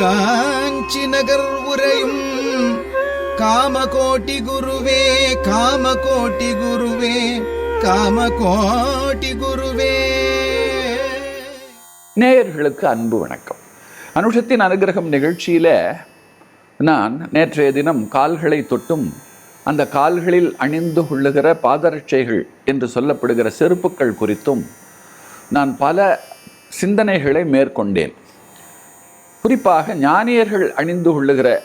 காஞ்சி நகர் உரையும் காமகோட்டி குருவே காமகோட்டி குருவே காமகோட்டி குருவே. நேயர்களுக்கு அன்பு வணக்கம். அனுஷத்தின் அனுகிரகம் நிகழ்ச்சியில் நான் நேற்றைய தினம் கால்களை தொட்டும் அந்த கால்களில் அணிந்து கொள்ளுகிற பாதரட்சைகள் என்று சொல்லப்படுகிற செருப்புக்கள் குறித்தும் நான் பல சிந்தனைகளை மேற்கொண்டேன். குறிப்பாக ஞானியர்கள் அணிந்து கொள்ளுகிற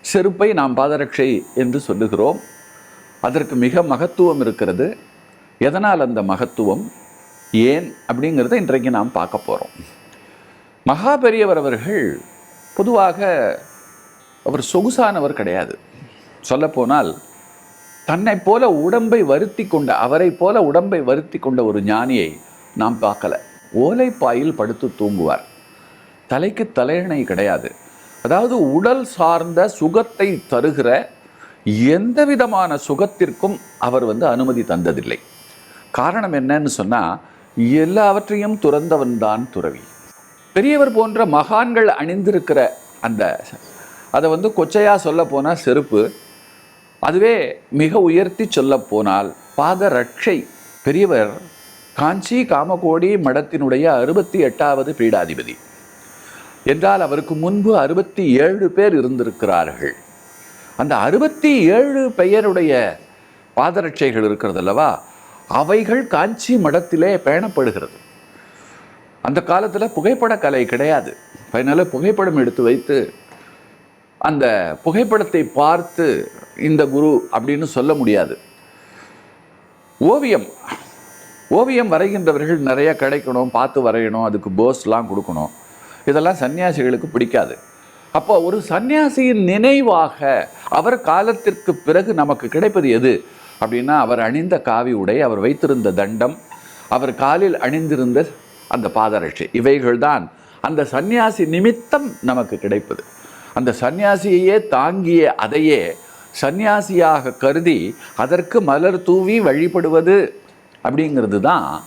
செருப்பை நாம் பாதரட்சை என்று சொல்லுகிறோம். அதற்கு மிக மகத்துவம் இருக்கிறது. எதனால் அந்த மகத்துவம்? ஏன்? அப்படிங்கிறத இன்றைக்கு நாம் பார்க்க போகிறோம் மகா பெரியவர் அவர்கள் பொதுவாக அவர் சொகுசானவர் கிடையாது. சொல்லப்போனால் தன்னை போல உடம்பை வருத்தி கொண்ட அவரை போல உடம்பை வருத்தி கொண்ட ஒரு ஞானியை நாம் பார்க்கல. ஓலைப்பாயில் படுத்து தூங்குவார். தலைக்கு தலையணை கிடையாது. அதாவது உடல் சார்ந்த சுகத்தை தருகிற எந்த விதமான சுகத்திற்கும் அவர் வந்து அனுமதி தந்ததில்லை. காரணம் என்னன்னு சொன்னால் எல்லாவற்றையும் துறந்தவன் தான் துறவி. பெரியவர் போன்ற மகான்கள் அணிந்திருக்கிற அந்த அதை வந்து கொச்சையாக சொல்ல போனால் செருப்பு அதுவே மிக உயர்த்தி சொல்ல போனால் பாத ரட்சை பெரியவர் காஞ்சி காமகோடி மடத்தினுடைய அறுபத்தி எட்டாவது பீடாதிபதி. என்றால் அவருக்கு முன்பு அறுபத்தி ஏழு பேர் இருந்திருக்கிறார்கள். அந்த அறுபத்தி ஏழு பெயருடைய பாதரட்சைகள் இருக்கிறது அல்லவா? அவைகள் காஞ்சி மடத்திலே பேணப்படுகிறது. அந்த காலத்தில் புகைப்படக்கலை கிடையாது. அதனால் புகைப்படம் எடுத்து வைத்து அந்த புகைப்படத்தை பார்த்து இந்த குரு அப்படின்னு சொல்ல முடியாது. ஓவியம். ஓவியம் வரைகின்றவர்கள் நிறைய கிடைக்கணும் பார்த்து வரையணும் அதுக்கு போஸ்லாம் கொடுக்கணும். இதெல்லாம் சன்னியாசிகளுக்கு பிடிக்காது. அப்போ ஒரு சன்னியாசியின் நினைவாக அவர் காலத்திற்கு பிறகு நமக்கு கிடைப்பது எது? அப்படின்னா அவர் அணிந்த காவி உடை அவர் வைத்திருந்த தண்டம் அவர் காலில் அணிந்திருந்த அந்த பாதரட்சி. இவைகள்தான் அந்த சந்நியாசி நிமித்தம் நமக்கு கிடைப்பது. அந்த சந்நியாசியையே தாங்கிய அதையே சன்னியாசியாக கருதி அதற்கு மலர் தூவி வழிபடுவது அப்படிங்கிறது தான்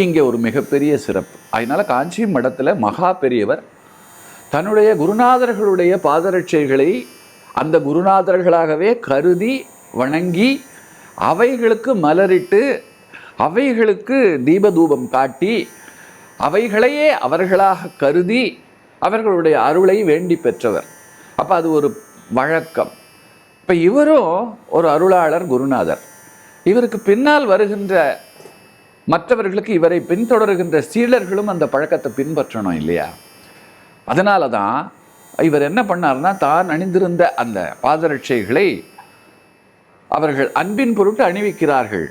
இங்கே ஒரு மிகப்பெரிய சிறப்பு. அதனால் காஞ்சி மடத்தில் மகா பெரியவர் தன்னுடைய குருநாதர்களுடைய பாதரட்சைகளை அந்த குருநாதர்களாகவே கருதி வணங்கி அவைகளுக்கு மலரிட்டு அவைகளுக்கு தீபதூபம் காட்டி அவைகளையே அவர்களாக கருதி அவர்களுடைய அருளை வேண்டி பெற்றவர். அப்போ அது ஒரு வழக்கம். இப்போ இவரும் ஒரு அருளாளர் குருநாதர். இவருக்கு பின்னால் வருகின்ற மற்றவர்களுக்கு இவரை பின்தொடர்கின்ற சீடர்களும் அந்த பழக்கத்தை பின்பற்றணும் இல்லையா? அதனால தான் இவர் என்ன பண்ணார்னா தான் அணிந்திருந்த அந்த பாதரட்சைகளை அவர்கள் அன்பின் பொருட்டு அணிவிக்கிறார்கள்.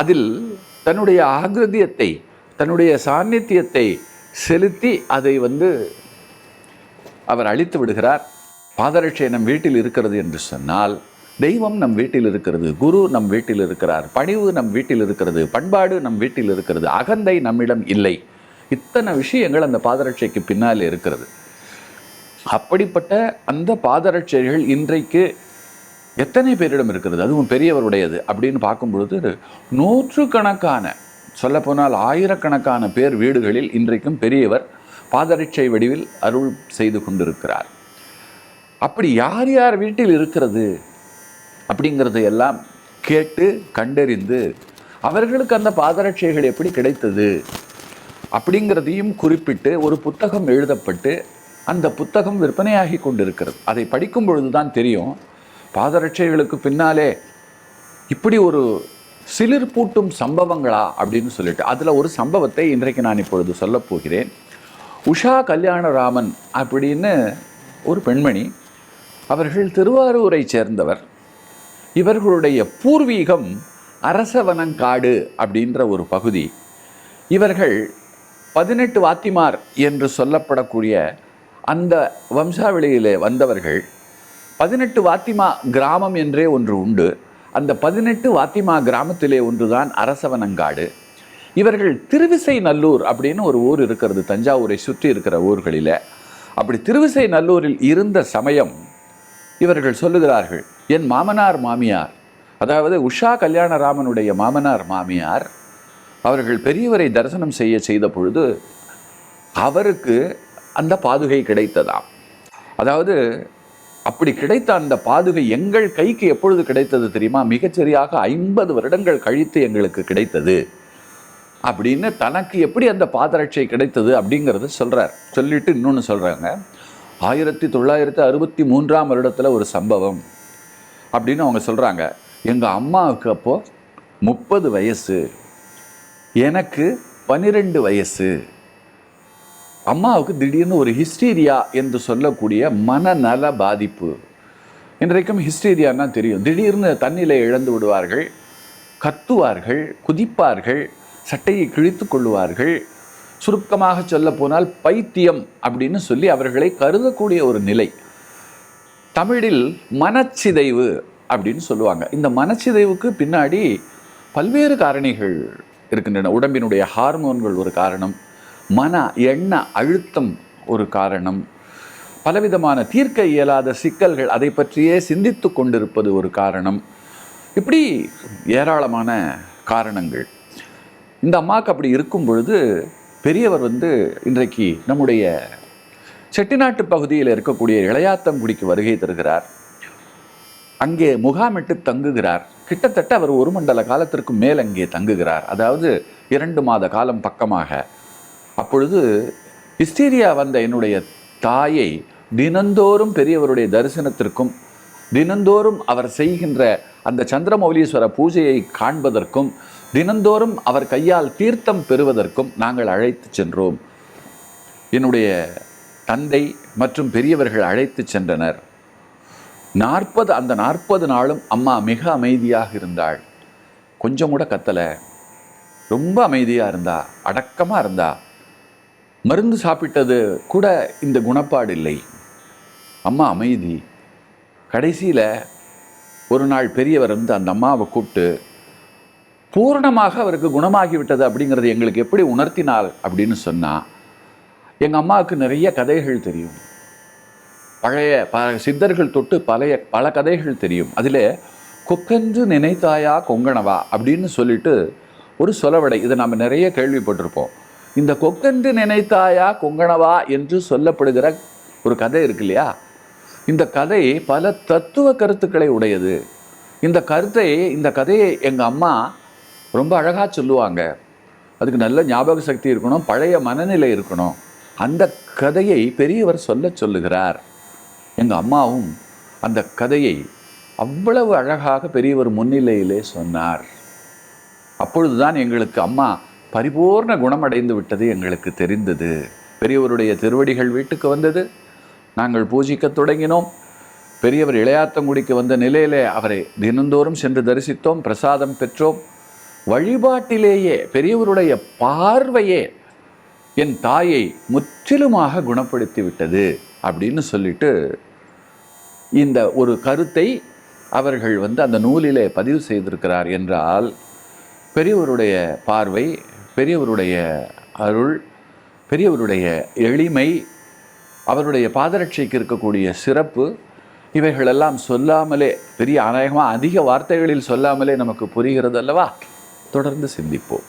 அதில் தன்னுடைய ஆகிருதியத்தை தன்னுடைய சாநித்தியத்தை செலுத்தி அதை வந்து அவர் அழித்து விடுகிறார். பாதரட்சை நம் வீட்டில் இருக்கிறது என்று சொன்னால் தெய்வம் நம் வீட்டில் இருக்கிறது குரு நம் வீட்டில் இருக்கிறார் பணிவு நம் வீட்டில் இருக்கிறது பண்பாடு நம் வீட்டில் இருக்கிறது அகந்தை நம்மிடம் இல்லை. இத்தனை விஷயங்கள் அந்த பாதரட்சைக்கு பின்னால் இருக்கிறது. அப்படிப்பட்ட அந்த பாதரட்சைகள் இன்றைக்கு எத்தனை பேரிடம் இருக்கிறது? அதுவும் பெரியவருடையது. அப்படின்னு பார்க்கும்பொழுது நூற்று நூற்றுக்கணக்கான சொல்லப்போனால் ஆயிரக்கணக்கான பேர் வீடுகளில் இன்றைக்கும் பெரியவர் பாதரட்சை வடிவில் அருள் செய்து கொண்டிருக்கிறார். அப்படி யார் யார் வீட்டில் இருக்கிறது? அப்படிங்கிறத எல்லாம் கேட்டு கண்டறிந்து அவர்களுக்கு அந்த பாதரட்சைகள் எப்படி கிடைத்தது அப்படிங்கிறதையும் குறிப்பிட்டு ஒரு புத்தகம் எழுதப்பட்டு அந்த புத்தகம் விற்பனையாகி கொண்டிருக்கிறது. அதை படிக்கும் பொழுது தான் தெரியும் பாதரட்சைகளுக்கு பின்னாலே இப்படி ஒரு சிலிர் பூட்டும் சம்பவங்களா அப்படின்னு சொல்லிட்டு அதில் ஒரு சம்பவத்தை இன்றைக்கு நான் இப்பொழுது சொல்லப் போகிறேன். உஷா கல்யாணராமன் அப்படின்னு ஒரு பெண்மணி அவர்கள் திருவாரூரை சேர்ந்தவர். இவர்களுடைய பூர்வீகம் அரசவனங்காடு அப்படின்ற ஒரு பகுதி. இவர்கள் பதினெட்டு வாத்திமார் என்று சொல்லப்படக்கூடிய அந்த வம்சாவளியில் வந்தவர்கள் பதினெட்டு வாத்திமா கிராமம் என்றே ஒன்று உண்டு. அந்த பதினெட்டு வாத்திமா கிராமத்திலே ஒன்றுதான் அரசவனங்காடு. இவர்கள் திருவிசை நல்லூர் அப்படின்னு ஒரு ஊர் இருக்கிறது. தஞ்சாவூரை சுற்றி இருக்கிற ஊர்களில். அப்படி திருவிசை நல்லூரில் இருந்த சமயம் இவர்கள் சொல்லுகிறார்கள் என் மாமனார் மாமியார் அதாவது உஷா கல்யாணராமனுடைய மாமனார் மாமியார் அவர்கள் பெரியவரை தரிசனம் செய்ய செய்த பொழுது அவருக்கு அந்த பாதுகை கிடைத்ததாம். அதாவது அப்படி கிடைத்த அந்த பாதுகை எங்கள் கைக்கு எப்பொழுது கிடைத்தது தெரியுமா? மிகச்சரியாக ஐம்பது வருடங்கள் கழித்து எங்களுக்கு கிடைத்தது. அப்படின்னு தனக்கு எப்படி அந்த பாதரட்சை கிடைத்தது அப்படிங்கிறத சொல்கிறார் சொல்லிட்டு இன்னொன்று சொல்கிறாங்க ஆயிரத்தி தொள்ளாயிரத்தி அறுபத்தி மூன்றாம் வருடத்தில் ஒரு சம்பவம். அப்படின்னு அவங்க சொல்கிறாங்க எங்கள் அம்மாவுக்கு அப்போது முப்பது வயசு. எனக்கு பன்னிரெண்டு வயசு. அம்மாவுக்கு திடீர்னு ஒரு ஹிஸ்டீரியா என்று சொல்லக்கூடிய மனநல பாதிப்பு. இன்றைக்கும் ஹிஸ்டீரியான்னா தெரியும். திடீர்னு தண்ணிலை இழந்து விடுவார்கள் கத்துவார்கள் குதிப்பார்கள் சட்டையை கிழித்து கொள்ளுவார்கள். சுருக்கமாக சொல்ல போனால் பைத்தியம் அப்படின்னு சொல்லி அவர்களை கருதக்கூடிய ஒரு நிலை. தமிழில் மனச்சிதைவு அப்படின்னு சொல்லுவாங்க. இந்த மனச்சிதைவுக்கு பின்னாடி பல்வேறு காரணிகள் இருக்கின்றன. உடம்பினுடைய ஹார்மோன்கள் ஒரு காரணம். மன எண்ண அழுத்தம் ஒரு காரணம். பலவிதமான தீர்க்க இயலாத சிக்கல்கள் அதை பற்றியே சிந்தித்து கொண்டிருப்பது ஒரு காரணம். இப்படி ஏராளமான காரணங்கள். இந்த அம்மாவுக்கு அப்படி இருக்கும் பொழுது பெரியவர் வந்து இன்றைக்கு நம்முடைய செட்டிநாட்டு பகுதியில் இருக்கக்கூடிய இளையாத்தங்குடிக்கு வருகை தருகிறார். அங்கே முகாமிட்டு தங்குகிறார். கிட்டத்தட்ட அவர் ஒரு மண்டல காலத்திற்கு மேல் அங்கே தங்குகிறார். அதாவது இரண்டு மாத காலம் பக்கமாக. அப்பொழுது ஹிஸ்டீரியா வந்த என்னுடைய தாயை தினந்தோறும் பெரியவருடைய தரிசனத்திற்கும் தினந்தோறும் அவர் செய்கின்ற அந்த சந்திரமௌலீஸ்வர பூஜையை காண்பதற்கும் தினந்தோறும் அவர் கையால் தீர்த்தம் பெறுவதற்கும் நாங்கள் அழைத்து சென்றோம். என்னுடைய தந்தை மற்றும் பெரியவர்கள் அழைத்து சென்றனர். நாற்பது அந்த நாற்பது நாளும் அம்மா மிக அமைதியாக இருந்தாள். கொஞ்சம் கூட கத்தலை. ரொம்ப அமைதியாக இருந்தா அடக்கமாக இருந்தா மருந்து சாப்பிட்டது கூட இந்த குணப்பாடு இல்லை. அம்மா அமைதி. கடைசியில் ஒரு நாள் பெரியவர் வந்து அந்த அம்மாவை கூப்பிட்டு பூரணமாக அவருக்கு குணமாகிவிட்டது அப்படிங்கிறது எங்களுக்கு எப்படி உணர்த்தினாள்? அப்படின்னு சொன்னால் எங்கள் அம்மாவுக்கு நிறைய கதைகள் தெரியும். பழைய ப சித்தர்கள் தொட்டு பழைய பல கதைகள் தெரியும். அதில் கொக்கென்று நினைத்தாயா கொங்கணவா? அப்படின்னு சொல்லிட்டு ஒரு சொலவடை இதை நம்ம நிறைய கேள்விப்பட்டிருப்போம். இந்த கொக்கென்று நினைத்தாயா கொங்கணவா? என்று சொல்லப்படுகிற ஒரு கதை இருக்கு இல்லையா? இந்த கதை பல தத்துவ கருத்துக்களை உடையது. இந்த கருத்தை இந்த கதையை எங்கள் அம்மா ரொம்ப அழகாக சொல்லுவாங்க. அதுக்கு நல்ல ஞாபக சக்தி இருக்கணும் பழைய மனநிலை இருக்கணும். அந்த கதையை பெரியவர் சொல்ல சொல்லுகிறார். எங்கள் அம்மாவும் அந்த கதையை அவ்வளவு அழகாக பெரியவர் முன்னிலையிலே சொன்னார். அப்பொழுதுதான் எங்களுக்கு அம்மா பரிபூர்ண குணமடைந்து விட்டது எங்களுக்கு தெரிந்தது. பெரியவருடைய திருவடிகள் வீட்டுக்கு வந்தது. நாங்கள் பூஜிக்கத் தொடங்கினோம். பெரியவர் இளையாத்தங்குடிக்கு வந்த நிலையிலே அவரை தினந்தோறும் சென்று தரிசித்தோம் பிரசாதம் பெற்றோம். வழிபாட்டிலேயே பெரியவருடைய பார்வையே என் தாயை முற்றிலுமாக குணப்படுத்தி விட்டது அப்படின்னு சொல்லிட்டு இந்த ஒரு கருத்தை அவர்கள் வந்து அந்த நூலிலே பதிவு செய்திருக்கிறார் என்றால் பெரியவருடைய பார்வை பெரியவருடைய அருள் பெரியவருடைய எளிமை அவருடைய பாதரட்சைக்கு இருக்கக்கூடிய சிறப்பு இவைகளெல்லாம் சொல்லாமலே பெரிய அநேகமாக அதிக வார்த்தைகளில் சொல்லாமலே நமக்கு புரிகிறது அல்லவா தொடர்ந்து சிந்திப்போம்.